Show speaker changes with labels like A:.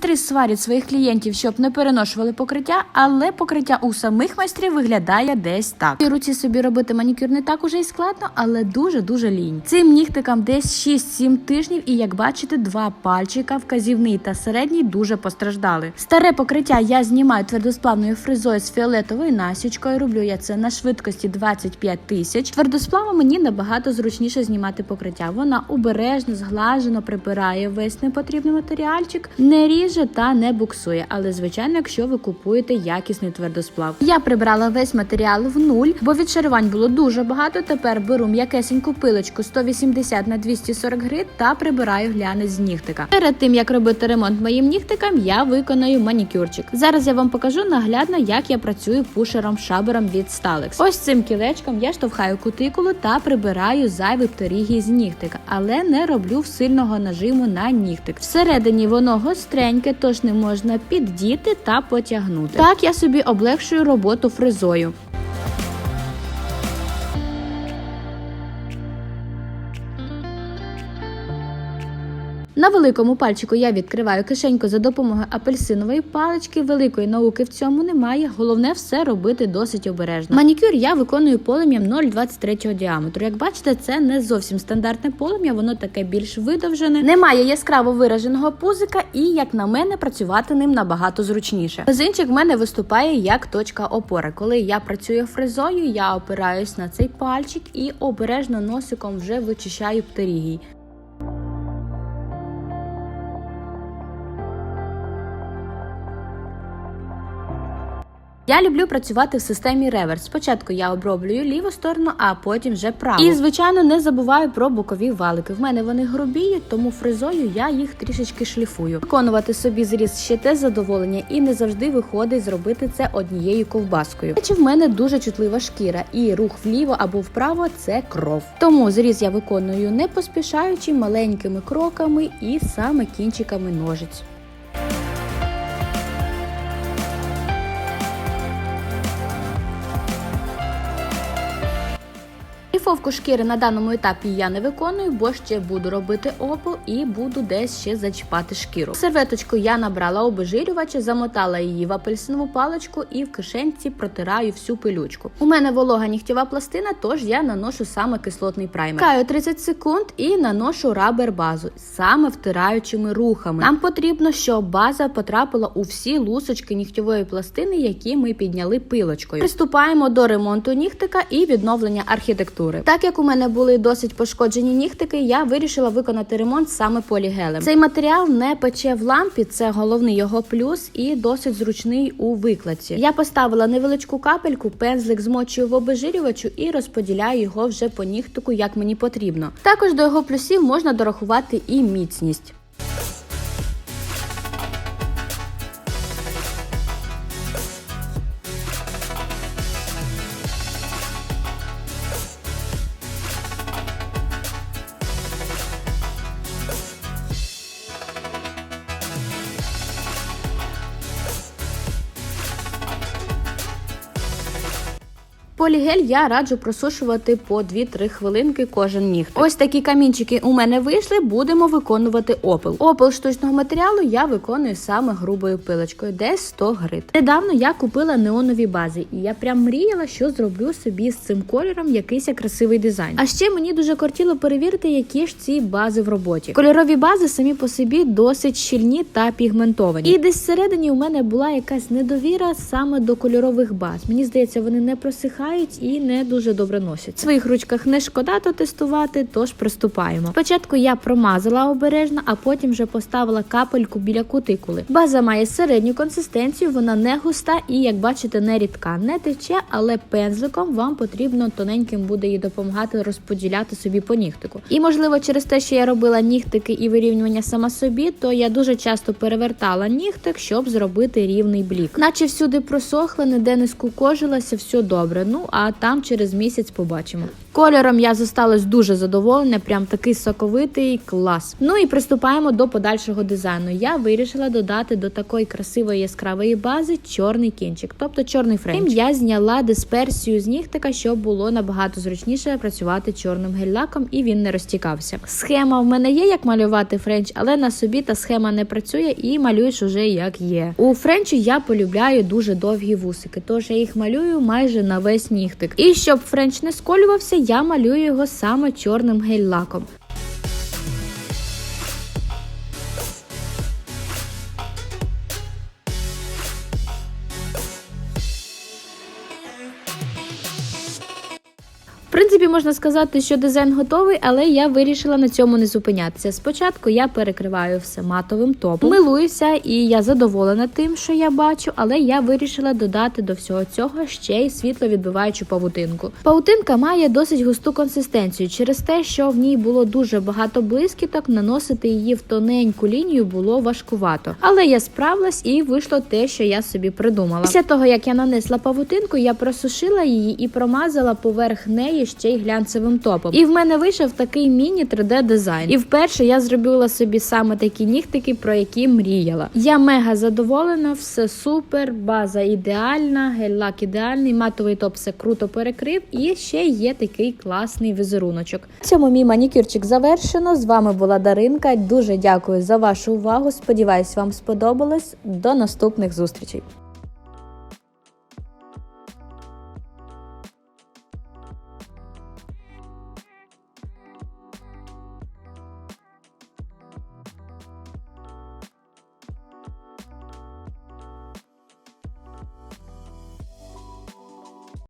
A: Майстри сварять своїх клієнтів, щоб не переношували покриття, але покриття у самих майстрів виглядає десь так. І руці собі робити манікюр не так уже й складно, але дуже дуже лінь. Цим нігтикам десь 6-7 тижнів, і як бачите, два пальчика, вказівний та середній, дуже постраждали. Старе покриття я знімаю твердосплавною фрезою з фіолетовою насічкою. Роблю я це на швидкості 25 тисяч. Твердосплавом мені набагато зручніше знімати покриття. Вона обережно, зглажено прибирає весь непотрібний матеріальчик, не ріже та не буксує. Але звичайно, якщо ви купуєте якісний твердосплав. Я прибрала весь матеріал в нуль, бо відшарувань було дуже багато. Тепер беру м'якесеньку пилочку 180 на 240 грит та прибираю глянець з нігтика. Перед тим як робити ремонт моїм нігтикам, я виконую манікюрчик. Зараз я вам покажу наглядно, як я працюю пушером шабером від Stalex. Ось цим кілечком я штовхаю кутикулу та прибираю зайві птерігії з нігтика, але не роблю сильного нажиму на нігтик. Всередині воно гостреньке, тож не можна піддіти та потягнути. Так я собі облегшую роботу фрезою. На великому пальчику я відкриваю кишеньку за допомогою апельсинової палички. Великої науки в цьому немає. Головне все робити досить обережно. Манікюр я виконую полум'ям 0,23 діаметру. Як бачите, це не зовсім стандартне полум'я, воно таке більш видовжене. Немає яскраво вираженого пузика, і як на мене, працювати ним набагато зручніше. Мизинчик в мене виступає як точка опори. Коли я працюю фрезою, я опираюсь на цей пальчик і обережно носиком вже вичищаю птерігій. Я люблю працювати в системі реверс. Спочатку я оброблюю ліву сторону, а потім вже праву. І звичайно не забуваю про бокові валики. В мене вони грубіють, тому фрезою я їх трішечки шліфую. Виконувати собі зріз ще те задоволення, і не завжди виходить зробити це однією ковбаскою. Речі, в мене дуже чутлива шкіра, і рух вліво або вправо це кров. Тому зріз я виконую не поспішаючи маленькими кроками і саме кінчиками ножиць. Шліфовку шкіри на даному етапі я не виконую, бо ще буду робити опал і буду десь ще зачіпати шкіру. Серветочку я набрала обезжирювача, замотала її в апельсинову паличку і в кишенці протираю всю пилючку. У мене волога нігтєва пластина, тож я наношу саме кислотний праймер. Каю 30 секунд і наношу рабер базу, саме втираючими рухами. Нам потрібно, щоб база потрапила у всі лусочки нігтєвої пластини, які ми підняли пилочкою. Приступаємо до ремонту нігтика і відновлення архітектури. Так як у мене були досить пошкоджені нігтики, я вирішила виконати ремонт саме полігелем. Цей матеріал не пече в лампі, це головний його плюс і досить зручний у викладці. Я поставила невеличку капельку, пензлик змочую в обезжирювачу і розподіляю його вже по нігтику, як мені потрібно. Також до його плюсів можна дорахувати і міцність. Полігель я раджу просушувати по 2-3 хвилинки кожен нігтик. Ось такі камінчики у мене вийшли. Будемо виконувати опил. Опил штучного матеріалу я виконую саме грубою пилочкою, десь 100 грит. Недавно я купила неонові бази, і я прям мріяла, що зроблю собі з цим кольором якийсь красивий дизайн. А ще мені дуже кортіло перевірити, які ж ці бази в роботі. Кольорові бази самі по собі досить щільні та пігментовані. І десь всередині у мене була якась недовіра саме до кольорових баз. Мені здається, вони не просихають і не дуже добре носять. В своїх ручках не шкода то тестувати, тож приступаємо. Спочатку я промазала обережно, а потім вже поставила капельку біля кутикули. База має середню консистенцію, вона не густа і, як бачите, не рідка, не тече, але пензликом вам потрібно тоненьким буде їй допомагати розподіляти собі по нігтику. І можливо, через те, що я робила нігтики і вирівнювання сама собі, то я дуже часто перевертала нігтик, щоб зробити рівний блік. Наче всюди просохла, ніде не скукожилася, все добре. Ну а там через місяць побачимо. Кольором я зосталась дуже задоволена, прям такий соковитий клас. Ну і приступаємо до подальшого дизайну. Я вирішила додати до такої красивої яскравої бази чорний кінчик, тобто чорний френч. Я зняла дисперсію з нігтика, щоб було набагато зручніше працювати чорним гель-лаком і він не розтікався. Схема в мене є, як малювати френч, але на собі та схема не працює і малюєш уже як є. У френчу я полюбляю дуже довгі вусики, тож я їх малюю майже на весь нігтик. І щоб френч не сколювався, я малюю його саме чорним гель-лаком. В принципі, можна сказати, що дизайн готовий, але я вирішила на цьому не зупинятися. Спочатку я перекриваю все матовим топом, милуюся, і я задоволена тим, що я бачу, але я вирішила додати до всього цього ще й світловідбиваючу павутинку. Павутинка має досить густу консистенцію через те, що в ній було дуже багато блискіток, наносити її в тоненьку лінію було важкувато. Але я справилась і вийшло те, що я собі придумала. Після того, як я нанесла павутинку, я просушила її і промазала поверх неї ще й глянцевим топом. І в мене вийшов такий міні 3D дизайн. І вперше я зробила собі саме такі нігтики, про які мріяла. Я мега задоволена, все супер, база ідеальна, гель-лак ідеальний, матовий топ все круто перекрив. І ще є такий класний візеруночок. В цьому мій манікюрчик завершено. З вами була Даринка. Дуже дякую за вашу увагу. Сподіваюсь, вам сподобалось. До наступних зустрічей.